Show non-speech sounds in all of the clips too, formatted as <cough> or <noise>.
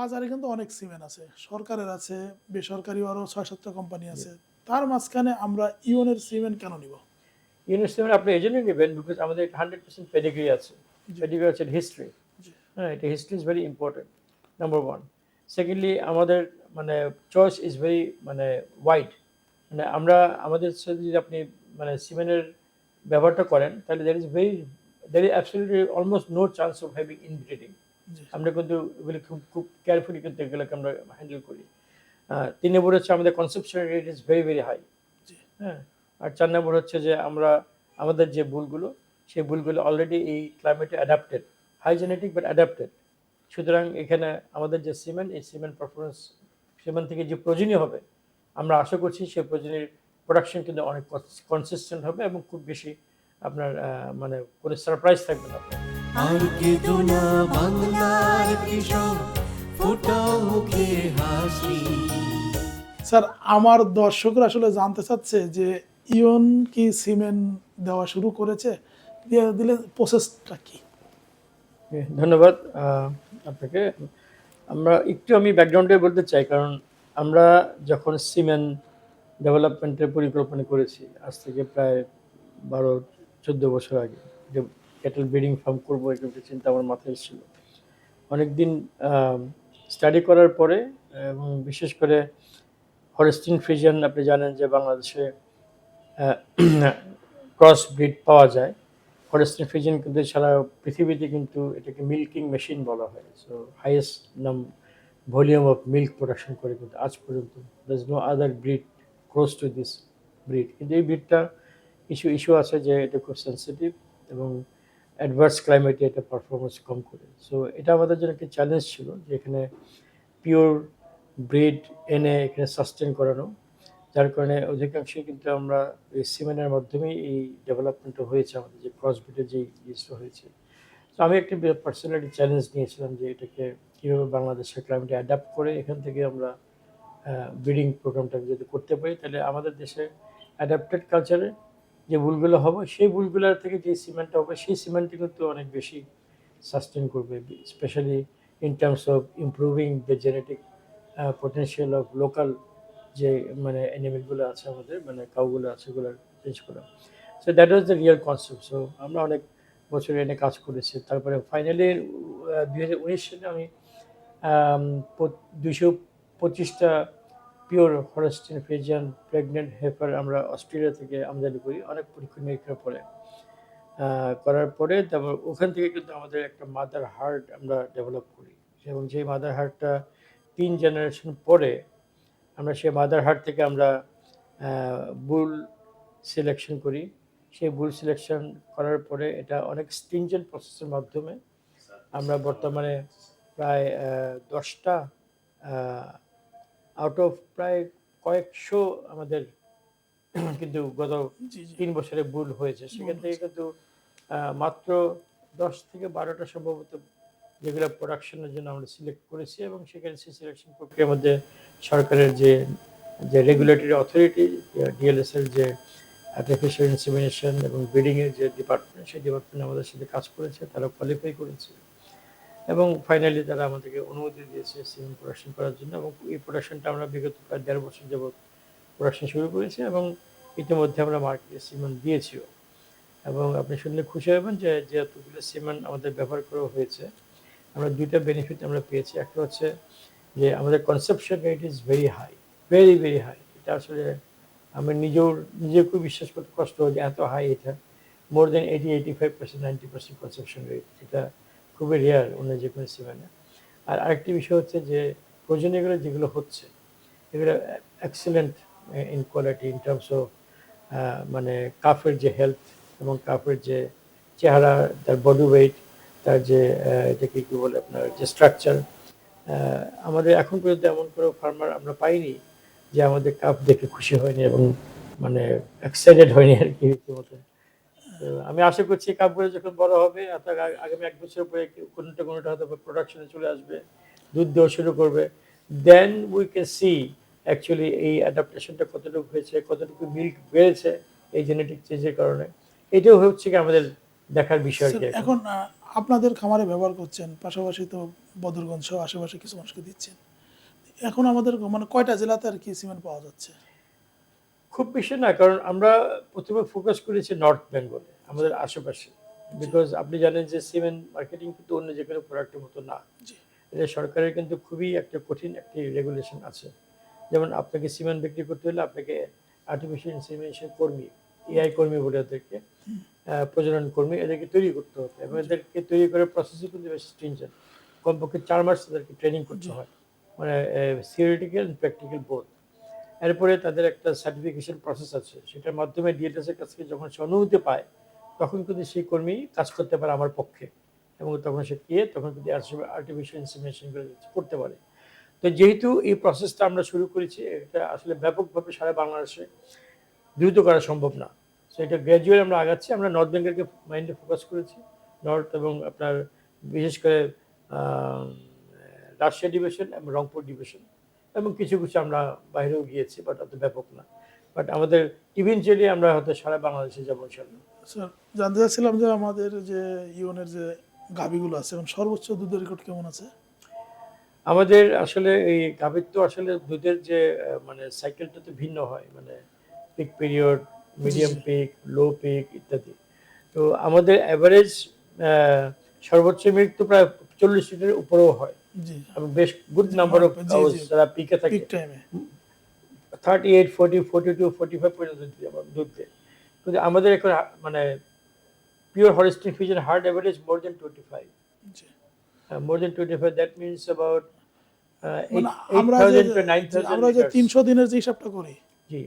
বাজারে কিন্তু অনেক সিমেন্ট আছে। সরকারের আছে বেসরকারি আরও ছয় সাতটা কোম্পানি আছে। তার মাঝখানে আমরা ইওনের সিমেন্ট কেন নিব? ইউনের সিমেন্ট আপনি এই জন্যই নেবেন বিকজ আমাদের হান্ড্রেড পার্সেন্ট পেডিগ্রি আছে। পেডিগ্রি আছে হিস্ট্রি হ্যাঁ এটা history is very important number one secondly আমাদের মানে চয়েস ইজ ভেরি মানে ওয়াইড মানে আমরা আমাদের সাথে যদি আপনি মানে সিমেন্টের ব্যবহারটা করেন তাহলে there is very there is absolutely almost no chance of having inbreeding আমরা কিন্তু এগুলো খুব খুব কেয়ারফুলি কিন্তু এগুলোকে আমরা হ্যান্ডেল করি। তিন নম্বর হচ্ছে আমাদের conception rate is very very high হ্যাঁ আর চার নম্বর হচ্ছে যে আমরা আমাদের যে ভুলগুলো সেই ভুলগুলো অলরেডি এই ক্লাইমেটে adapted high genetic but adapted সুতরাং এখানে আমাদের যে সিমেন্ট এই সিমেন্ট পারফরমেন্স সিমেন্ট থেকে যে প্রয়োজনীয় হবে আমরা আশা করছি সেই প্রয়োজনীয় প্রোডাকশন কিন্তু অনেক কনসিস্টেন্ট হবে এবং খুব বেশি আপনার মানে কোনো সারপ্রাইজ থাকবে না আপনার। আর কেঁদো না বাংলার কৃষক ফোটাও মুখে হাসি। স্যার আমার দর্শকরা আসলে জানতে চাচ্ছে যে ইওন কি সিমেন্ট দেওয়া শুরু করেছে? দিয়ে দিলে প্রসেসটা কি? ধন্যবাদ আপনাকে। আমরা একটু আমি ব্যাকগ্রাউন্ডে বলতে চাই কারণ আমরা যখন সিমেন্ট ডেভেলপমেন্টের পরিকল্পনা করেছি আজ থেকে প্রায় বারো চোদ্দ বছর আগে যে ক্যাটেল ব্রিডিং ফার্ম করব এরকম একটা চিন্তা আমার মাথায় ছিল। অনেকদিন স্টাডি করার পরে এবং বিশেষ করে হরেস্টিন ফ্রিজিয়ান আপনি জানেন যে বাংলাদেশে ক্রস ব্রিড <clears throat> পাওয়া যায়। ফরেস্টিন ফ্রিজিয়ান কিন্তু সারা পৃথিবীতে কিন্তু এটাকে মিল্কিং মেশিন বলা হয়। সো হাইয়েস্ট নাম ভলিউম অফ মিল্ক প্রোডাকশন করে কিন্তু আজ পর্যন্ত। Is no other breed close to this breed কিন্তু এই ব্রিডটা কিছু ইস্যু আছে যে এটা খুব সেন্সিটিভ এবং অ্যাডভার্স ক্লাইমেটে এটা পারফরমেন্স কম করে। সো এটা আমাদের জন্য একটা চ্যালেঞ্জ ছিল যে এখানে পিওর ব্রিড এনে এখানে সাস্টেন করানো। যার কারণে অধিকাংশই কিন্তু আমরা এই সিমেন্টের মাধ্যমেই এই ডেভেলপমেন্টটা হয়েছে, আমাদের যে ক্রস ব্রিডের যে জিনিসটা হয়েছে। তো আমি একটি পার্সোনালি চ্যালেঞ্জ নিয়েছিলাম যে এটাকে কীভাবে বাংলাদেশের ক্লাইমেটে অ্যাডাপ্ট করে এখান থেকে আমরা ব্রিডিং প্রোগ্রামটাকে যদি করতে পারি, তাহলে আমাদের দেশে অ্যাডাপ্টেড কালচারে যে ভুলগুলো হবে, সেই ভুলগুলোর থেকে যে সিমেন্টটা হবে, সেই সিমেন্টটি কিন্তু অনেক বেশি সাস্টেন করবে specially in terms of improving the genetic potential of local যে মানে অ্যানিমেলগুলো আছে আমাদের মানে কাউগুলো আছে ওগুলো চেঞ্জ করা। So that was the real concept so আমরা অনেক বছর এনে কাজ করেছি। তারপরে ফাইনালি দুই হাজার উনিশ সালে আমি দুইশো পঁচিশটা pure Holstein Friesian pregnant heifer আমরা অস্ট্রেলিয়া থেকে আমদানি করি, অনেক পরীক্ষা নিরীক্ষার পরে করার পরে তারপর ওখান থেকে কিন্তু আমাদের একটা মাদার হার্ট আমরা ডেভেলপ করি। এবং সেই মাদার হার্টটা তিন জেনারেশন পরে আমরা সেই মাদার হার্ট থেকে আমরা বুল সিলেকশন করি। সেই বুল সিলেকশন করার পরে এটা অনেক স্ট্রিনজেন্ট প্রসেসের মাধ্যমে আমরা বর্তমানে প্রায় দশটা আউট অফ প্রায় কয়েকশো আমাদের কিন্তু গত তিন বছরে ভুল হয়েছে। সেখান থেকে কিন্তু মাত্র দশ থেকে বারোটা সম্ভবত যেগুলো প্রোডাকশনের জন্য আমরা সিলেক্ট করেছি এবং সেখানে সেই সিলেকশন প্রক্রিয়ার মধ্যে সরকারের যে যে রেগুলেটরি অথরিটি ডিএলএস এর যে আর্টিফিশিয়াল ইনসিমিনেশন এবং ব্রিডিংয়ের যে ডিপার্টমেন্ট সেই ডিপার্টমেন্ট আমাদের সাথে কাজ করেছে তারা কোয়ালিফাই করেছে। এবং ফাইনালি তারা আমাদেরকে অনুমতি দিয়েছে সিমেন্ট প্রোডাকশন করার জন্য এবং এই প্রোডাকশনটা আমরা বিগত প্রায় দেড় বছর যাবৎ প্রোডাকশন শুরু করেছি এবং ইতিমধ্যে আমরা মার্কেটে সিমেন্ট দিয়েছিও। এবং আপনি শুনলে খুশি হবেন যে যেহেতুগুলো সিমেন্ট আমাদের ব্যবহার করা হয়েছে, আমরা দুইটা বেনিফিট আমরা পেয়েছি। একটা হচ্ছে যে আমাদের conception rate is very high very very high এটা আসলে আমি নিজেও নিজেকেও বিশ্বাস করতে কষ্ট হয় যে এত হাই এটা। More than eighty eighty five percent ninety percent conception rate এটা খুবই রেয়ার অন্য যে কোনো সিমেন্টে আর আরেকটি বিষয় হচ্ছে যে, প্রয়োজনীয়গুলো যেগুলো হচ্ছে, এগুলো excellent in quality in terms of মানে কাফের যে হেলথ এবং কাফের যে চেহারা, তার বডি ওয়েট তার যে এটাকে কি বলে আপনার যে স্ট্রাকচার আমাদের এখন পর্যন্ত এমন কোনো ফার্মার আমরা পাইনি যে আমাদের কাপ দেখে খুশি হয়নি এবং মানে এক্সাইটেড হয়নি আর কি রীতিমতো। আমি আশা করছি কাপগুলো যখন বড় হবে অর্থাৎ আগামী এক বছর পরে কোনোটা কোনোটা হয়তো প্রোডাকশনে চলে আসবে দুধ দেওয়া শুরু করবে then we can see actually এই অ্যাডাপ্টেশনটা কতটুকু হয়েছে কতটুকু মিল্ক বেড়েছে এই জেনেটিক চেঞ্জের কারণে। এটাও হচ্ছে কি আমাদের দেখার বিষয়। এখন। আপনাদের খামারে ব্যবহার করছেন পাশাপাশি তো বদরগঞ্জ সহ আশেপাশে কিছু মানুষকে দিচ্ছেন। এখন আমাদের মানে কয়টা জেলাতে আর কি সিমেন্ট পাওয়া যাচ্ছে? খুব বেশি না কারণ আমরা প্রথমে ফোকাস করেছি নর্থ বেঙ্গলে আমাদের আশেপাশে। বিকজ আপনি জানেন যে সিমেন্ট মার্কেটিং কিন্তু অন্য যে কোনো প্রোডাক্টের মতো না। এটা সরকারের কিন্তু খুবই একটা কঠিন একটি রেগুলেশন আছে। যেমন আপনাকে সিমেন্ট বিক্রি করতে হলে আপনাকে আর্টিফিশিয়াল ইনসিমিনেশন কর্মী এআই কর্মী বলে ওদেরকে আহ, প্রজনন কর্মী এদেরকে তৈরি করতে হবে। এবং এদেরকে তৈরি করার প্রসেসও কিন্তু বেশ স্ট্রিনজেন্ট কমপক্ষে চার মাস তাদেরকে ট্রেনিং করতে হয়। মানে থিওরিটিক্যাল প্র্যাকটিক্যাল বোধ এরপরে তাদের একটা সার্টিফিকেশন প্রসেস আছে। সেটার মাধ্যমে ডিএলএস এর কাছ থেকে যখন সে অনুমতি পায়, তখন কিন্তু সেই কর্মী কাজ করতে পারে আমার পক্ষে এবং তখন সে গিয়ে তখন কিন্তু আর্টিফিশিয়াল ইনসিমিনেশনগুলো করতে পারে। তো যেহেতু এই প্রসেসটা আমরা শুরু করেছি, এটা আসলে ব্যাপকভাবে সারা বাংলাদেশে দ্রুত করা সম্ভব না। সো এটা গ্র্যাজুয়ালি আমরা আগাচ্ছি। আমরা নর্থ বেঙ্গলকে মাইন্ডে ফোকাস করেছি। নর্থ এবং আপনার বিশেষ করে রাজশাহী ডিভিশন এবং রংপুর ডিভিশন এবং কিছু কিছু আমরা বাইরেও গিয়েছি বাট অত ব্যাপক না। বাট আমাদের ইভেনচুয়ালি আমরা হয়তো সারা বাংলাদেশে যাব ইনশাল্লাহ স্যার জানতে চাচ্ছিলাম যে আমাদের যে ইউনের যে গাভিগুলো আছে এখন সর্বোচ্চ দুধের রেকর্ড কেমন আছে? আমাদের আসলে এই গাভীর তো আসলে দুধের যে মানে সাইকেলটা তো ভিন্ন হয় মানে peak period medium peak low peak ইত্যাদি। তো আমাদের অ্যাভারেজ সর্বোচ্চ মিল্ক তো প্রায় চল্লিশ লিটারের উপরেও হয়। এবং বেশ গুড নাম্বার অফ জি। যারা পিকে থাকে। Thirty eight forty forty two forty five পর্যন্ত দুধ আমার দুধ দেয় কিন্তু আমাদের এখন মানে pure holistic ফিজের herd average more than twenty five G more than twenty five that means about আমরা যে তিনশো দিনের যে হিসাবটা করি জি।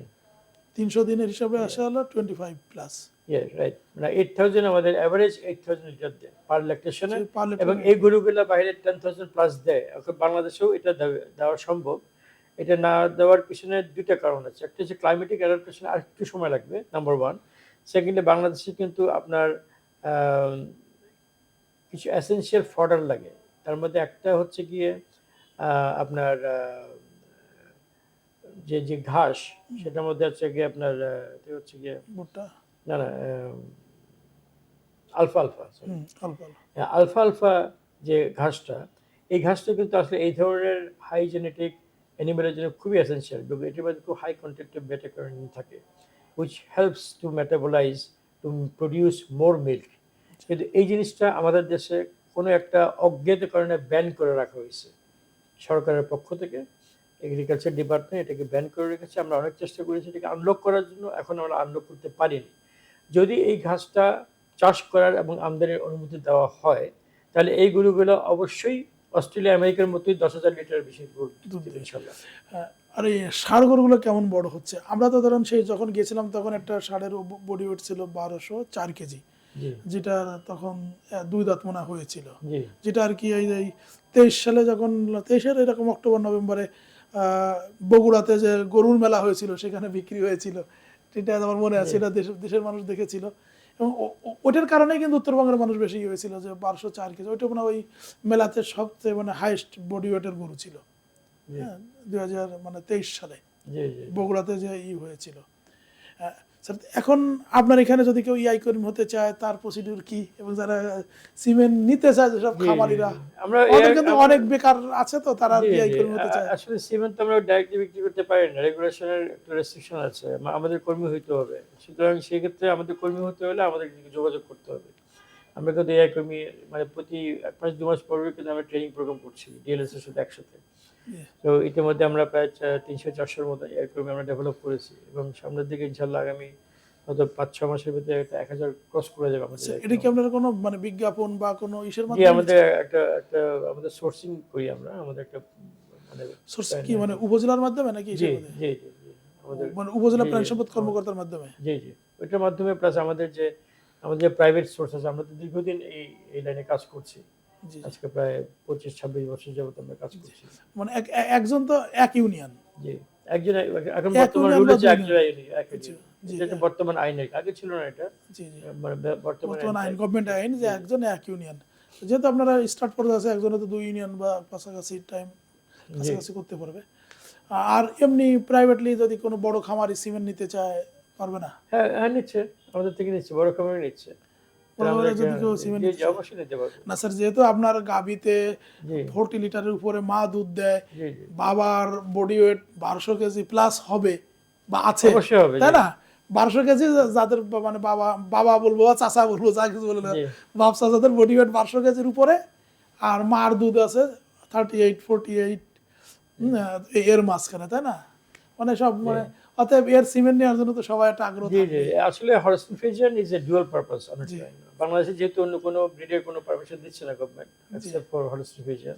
তিনশো দিনের হিসাবে আসা হলো টোয়েন্টি ফাইভ প্লাস ইয়ে রাইট মানে এইট থাউজেন্ড আমাদের অ্যাভারেজ এইট থাউজেন্ড লিটার দেয় পার ল্যাকটেশনে এবং এই গরুগুলো বাইরে টেন থাউজেন্ড প্লাস দেয়। এখন বাংলাদেশেও এটা দেওয়া সম্ভব। এটা না দেওয়ার পিছনে দুইটা কারণ আছে। একটা হচ্ছে ক্লাইমেটিক অ্যাডাপ্টেশন আর একটু সময় লাগবে নাম্বার ওয়ান সেকেন্ডে বাংলাদেশে কিন্তু আপনার কিছু অ্যাসেন্সিয়াল ফডার লাগে। তার মধ্যে একটা হচ্ছে গিয়ে আপনার যে যে ঘাস সেটার মধ্যে হচ্ছে গিয়ে আপনার হচ্ছে গিয়ে ভুট্টা না না আলফা আলফা হ্যাঁ, আলফা আলফা যে ঘাসটা এই ঘাসটা কিন্তু আসলে এই ধরনের হাই জেনেটিক অ্যানিমেলের জন্য খুবই এসেন্সিয়াল এবং এটির মধ্যে খুব হাই কন্টেন্ট অফ থাকে which helps to metabolise to produce more milk কিন্তু এই জিনিসটা আমাদের দেশে কোনো একটা অজ্ঞাত কারণে ব্যান করে রাখা হয়েছে সরকারের পক্ষ থেকে। এগ্রিকালচার ডিপার্টমেন্ট এটাকে ব্যান করে রেখেছে। আমরা অনেক চেষ্টা করেছি এটাকে আনলক করার জন্য। এখন আমরা আনলক করতে পারিনি। যদি এই ঘাসটা চাষ করার এবং আমদানির অনুমতি দেওয়া হয় তাহলে এই গরুগুলো অবশ্যই অস্ট্রেলিয়া আমেরিকার মতোই দশ হাজার লিটার বেশি দুধ দেবে। ইনশাল্লাহ। আর এই ষাড় গরুগুলো কেমন বড় হচ্ছে? আমরা তো ধরুন সেই যখন গেছিলাম তখন একটা ষাঁড়ের বডি ওয়েট ছিল বারোশো চার কেজি। যেটা তখন দুই দাঁত মনে হয়েছিল। যেটা আর কি এই তেইশ সালে যখন তেইশের এরকম অক্টোবর নভেম্বরে আহ, বগুড়াতে যে গরুর মেলা হয়েছিল সেখানে বিক্রি হয়েছিল। সেটা আমার মনে আছে এটা দেশের দেশের মানুষ দেখেছিল। এবং কারণে ওটার কারণেই কিন্তু উত্তরবঙ্গের মানুষ বেশি ইয়ে হয়েছিল যে বারোশো চার কেজি। ওইটা মানে ওই মেলাতে সবচেয়ে মানে হাইস্ট বডি ওয়েটের গরু ছিল। হ্যাঁ দু হাজার মানে তেইশ সালে বগুড়াতে যে ই হয়েছিল। স্যার এখন আপনার এখানে যদি কেউ ইআই কর্মী হতে চায় তার প্রসিডিউর কি? এবং যারা সিমেন্ট নিতে চায় যেসব খামারিরা আমরা কিন্তু অনেক বেকার আছে তো তারা ইয়াই কর্মী হতে চায়। আসলে সিমেন্ট তো আমরা ডাইরেক্টলি বিক্রি করতে পারি না। রেগুলেশনের একটা রেস্ট্রিকশন আছে। আমাদের কর্মী হইতে হবে। সুতরাং সেই ক্ষেত্রে আমাদের কর্মী হতে হলে আমাদের যোগাযোগ করতে হবে। আমরা কিন্তু কর্মী মানে প্রতি এক মাস দু মাস পরে কিন্তু আমরা ট্রেনিং প্রোগ্রাম করছি ডিএলএস এর সাথে একসাথে। তো ইতিমধ্যে আমরা প্রায় তিনশো চারশোর মতো কর্মী আমরা ডেভেলপ করেছি এবং সামনের দিকে ইনশাল্লাহ আগামী হয়তো পাঁচ ছ মাসের ভিতরে একটা এক হাজার ক্রস করে যাবে আমাদের এটা কি। আপনার কোনো মানে বিজ্ঞাপন বা কোনো ইসের মাধ্যমে? আমাদের একটা একটা আমাদের সোর্সিং করি আমরা আমাদের একটা মানে সোর্স কি মানে উপজেলার মাধ্যমে নাকি জি জি আমাদের মানে উপজেলা প্রাণী সম্পদ কর্মকর্তার মাধ্যমে? জি জি ওইটার মাধ্যমে প্লাস আমাদের যে আমাদের যে প্রাইভেট সোর্স আছে আমরা তো দীর্ঘদিন এই এই লাইনে কাজ করছি। আজকে প্রায় পঁচিশ ছাব্বিশ বছর যাবত আমরা কাজ করছি। মানে একজন তো এক ইউনিয়ন জি একজন এখন বর্তমান রুল হচ্ছে একজন এক যেটা বর্তমান আইনের আগে ছিল না এটা। মানে বর্তমান আইন আইন গভর্নমেন্ট আইন যে একজন এক ইউনিয়ন যেহেতু আপনারা স্টার্ট করতে আছে একজনে তো দুই ইউনিয়ন বা কাছাকাছি টাইম কাছাকাছি করতে পারবে। আর এমনি প্রাইভেটলি যদি কোনো বড় খামারি সিমেন্ট নিতে চায় পারবে না। হ্যাঁ হ্যাঁ নিচ্ছে। আমাদের থেকে নিচ্ছে বড় নিচ্ছে। না স্যার যেহেতু আপনার ফোরটি লিটারের উপরে মা দুধ দেয় বাবার বডি ওয়েট বারোশো কেজি প্লাস হবে বা আছে তাই না? বারোশো কেজি যাদের মানে বাবা বাবা বলব বা চাচা বলব যা কিছু বলে না। জি। বাপ চাচাদের বডি ওয়েট বারোশো কেজির উপরে আর মার দুধ আছে থার্টি এইট ফোরটি এইট এর মাঝখানে তাই না? মানে সব মানে অতএব এর সিমেন্ট নেওয়ার জন্য তো সবাই একটা আগ্রহ জি আসলে Holstein Friesian is a dual purpose অনেক বাংলাদেশে যেহেতু অন্য কোনো ব্রিডের কোনো পারমিশন দিচ্ছে না government except for Holstein Friesian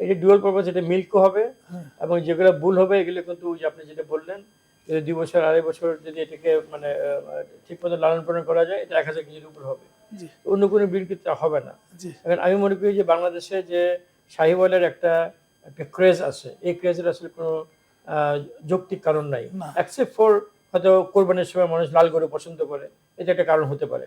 এটা ডুয়াল পারপাস এটা মিল্কও হবে হ্যাঁ। এবং যেগুলো বুল হবে এগুলো কিন্তু ওই যে আপনি যেটা বললেন যদি দুই বছর আড়াই বছর যদি এটাকে মানে ঠিক মতো লালন পালন করা যায় এটা এক হাজার কেজির উপর হবে। অন্য কোনো ব্রিড কিন্তু হবে না। এখন আমি মনে করি যে বাংলাদেশে যে শাহিওয়ালের একটা একটা ক্রেজ আছে এই ক্রেজের আসলে কোনো যৌক্তিক কারণ নাই। অ্যাকসেপ্ট ফর হয়তো কোরবানির সময় মানুষ লাল গরু পছন্দ করে এটা একটা কারণ হতে পারে।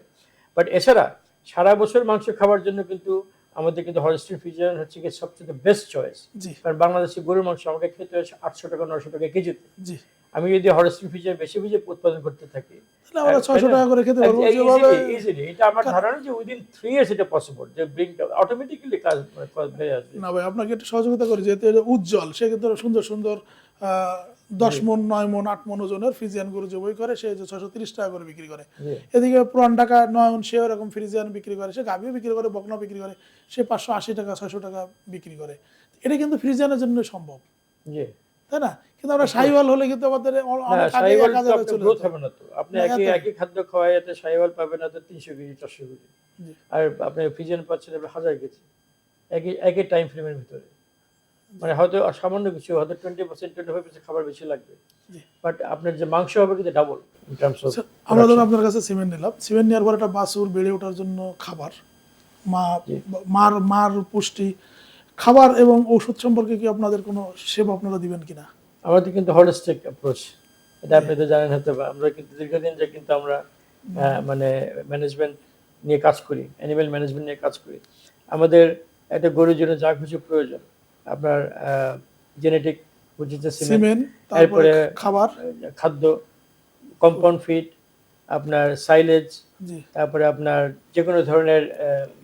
বাট এছাড়া সারা বছর মাংস খাওয়ার জন্য কিন্তু আমাদের কিন্তু হলস্টিন ফিজিয়ান হচ্ছে কি সবচেয়ে বেস্ট চয়েস কারণ বাংলাদেশে গরুর মাংস আমাকে খেতে হয়েছে আটশো টাকা নশো টাকা কেজিতে। জি। আমি যদি হলস্টিন ফিজিয়ান বেশি বেশি উৎপাদন করতে থাকি তাহলে আমরা তাই ছয়শো? টাকা করে খেতে পারব easily. এটা আমার ধারণা যে উইদিন থ্রি ইয়ার্স এটা পসিবল যে ব্রিং অটোমেটিক্যালি কাজ মানে হয়ে আসবে না ভাই আপনাকে একটু সহযোগিতা করি যেহেতু উজ্জ্বল সে কিন্তু সুন্দর সুন্দর দশ মন নয় মন আট মন ওজনের ফ্রিজিয়ান গরু যে বই করে সে যে ছশো তিরিশ টাকা করে বিক্রি করে। এদিকে পুরান ঢাকা নয়ন সে এরকম ফ্রিজিয়ান বিক্রি করে সে গাভিও বিক্রি করে বকনা বিক্রি করে সে পাঁচশো আশি টাকা ছয়শো টাকা বিক্রি করে এটা কিন্তু ফ্রিজিয়ানের জন্য সম্ভব জি তাই না? কিন্তু আমরা সাইওয়াল হলে কিন্তু আমাদের অনেক আগে এক হাজারে চলে গ্রোথ হবে না তো। আপনি একই একই খাদ্য খাওয়াই এতে পাবেন না তো তিনশো কেজি চারশো কেজি। আর আপনি ফিজিয়ান পাচ্ছেন আপনি হাজার কেজি। একই একই টাইম ফ্রেমের ভিতরে। মানে হয়তো সামান্য কিছু হয়তো twenty percent twenty five percent খাবার বেশি লাগবে। বাট আপনার যে মাংস হবে কিন্তু ডাবল ইন টার্মস অফ আমরা ধরুন আপনার কাছে সিমেন্ট নিলাম। সিমেন্ট নেওয়ার পর একটা বাছুর বেড়ে ওঠার জন্য খাবার। মা মার মার পুষ্টি খাবার এবং ঔষধ সম্পর্কে কি আপনাদের কোনো সেবা আপনারা দিবেন কিনা? আমাদের কিন্তু হলিস্টিক অ্যাপ্রোচ এটা আপনি তো জানেন হতে পারে আমরা কিন্তু দীর্ঘদিন যে কিন্তু আমরা মানে ম্যানেজমেন্ট নিয়ে কাজ করি অ্যানিমেল ম্যানেজমেন্ট নিয়ে কাজ করি। আমাদের একটা গরুর জন্য যা কিছু প্রয়োজন। আপনার জেনেটিক বুঝেছে সিমেন্ট তারপরে খাবার। খাদ্য কম্পাউন্ড ফিড আপনার সাইলেজ তারপরে আপনার যে কোনো ধরনের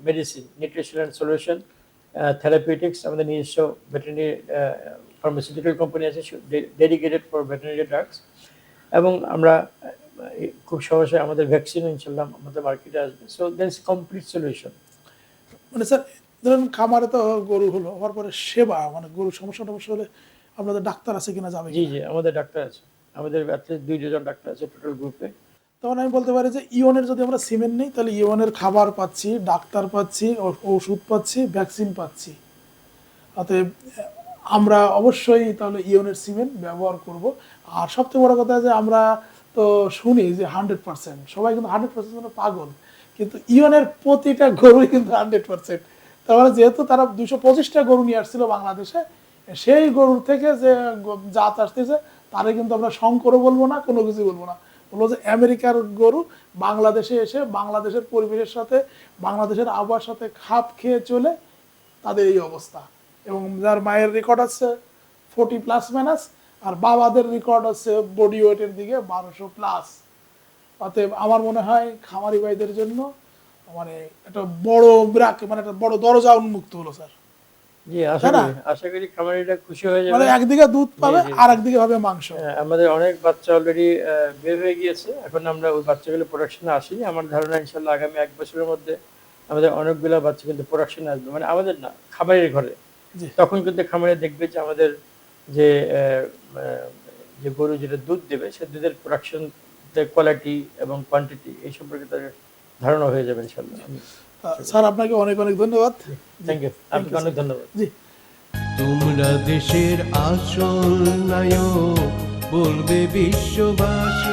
মেডিসিন নিউট্রিশনাল সলিউশন থেরাপিউটিক্স আমাদের নিজস্ব ভেটেরিনারি ফার্মাসিউটিক্যাল কোম্পানি আছে ডেডিকেটেড ফর ভেটেরিনারি ড্রাগস এবং আমরা খুব সহজে আমাদের ভ্যাকসিন ইনশাল্লাহ আমাদের মার্কেটে আসবে। So there is complete solution মানে স্যার ধরুন খামারে তো গরু হলো হওয়ার পরে সেবা মানে গরুর সমস্যা টমস্যা হলে আপনাদের ডাক্তার আছে কিনা যাবে জি জি আমাদের ডাক্তার আছে। আমাদের অ্যাটলিস্ট দুই জন ডাক্তার আছে টোটাল গ্রুপে তখন আমি বলতে পারি যে ইওনের যদি আমরা সিমেন্ট নেই, তাহলে ইওনের খাবার পাচ্ছি, ডাক্তার পাচ্ছি ওষুধ পাচ্ছি ভ্যাকসিন পাচ্ছি। অতএব, আমরা অবশ্যই তাহলে ইওনের সিমেন্ট ব্যবহার করব। আর সবথেকে বড় কথা যে আমরা তো শুনি যে হান্ড্রেড পার্সেন্ট সবাই কিন্তু হান্ড্রেড পার্সেন্ট পাগল। কিন্তু ইওনের প্রতিটা গরুই কিন্তু হান্ড্রেড পার্সেন্ট তার মানে যেহেতু তারা দুশো পঁচিশটা গরু নিয়ে আসছিল বাংলাদেশে, সেই গরুর থেকে যে জাত আসতেছে, তারে কিন্তু আমরা শঙ্করও বলব না, কোনো কিছু বলব না। বলব যে আমেরিকার গরু বাংলাদেশে এসে বাংলাদেশের পরিবেশের সাথে, বাংলাদেশের আবহাওয়ার সাথে খাপ খেয়ে চলে তাদের এই অবস্থা। এবং যার মায়ের রেকর্ড আছে ফোর্টি প্লাস মাইনাস আর বাবাদের রেকর্ড আছে বডি ওয়েটের দিকে বারোশো প্লাস অতএব আমার মনে হয় খামারি ভাইদের জন্য মানে একটা বড় ব্রাক মানে একটা বড় দরজা উন্মুক্ত হলো, স্যার। জি আশা করি খামারিটা খুশি হয়ে মানে একদিকে দুধ পাবে আর একদিকে পাবে মাংস। হ্যাঁ, আমাদের অনেক বাচ্চা অলরেডি বের হয়ে গিয়েছে। এখন আমরা ওই বাচ্চাগুলো প্রোডাকশনে আসিনি। আমার ধারণা ইনশাল্লাহ আগামী এক বছরের মধ্যে আমাদের অনেকগুলো বাচ্চা কিন্তু প্রোডাকশনে আসবে। মানে আমাদের না খামারের ঘরে। তখন কিন্তু খামারে দেখবে যে আমাদের যে যে গরু যেটা দুধ দেবে সে দুধের প্রোডাকশন কোয়ালিটি এবং কোয়ান্টিটি এই সম্পর্কে তাদের ধারণা হয়ে যাবে ইনশাল্লাহ। স্যার আপনাকে অনেক অনেক ধন্যবাদ। থ্যাংক ইউ আপনাকে অনেক ধন্যবাদ। জি। তোমরা দেশের আসল নায়ক বলবে বিশ্ববাসী।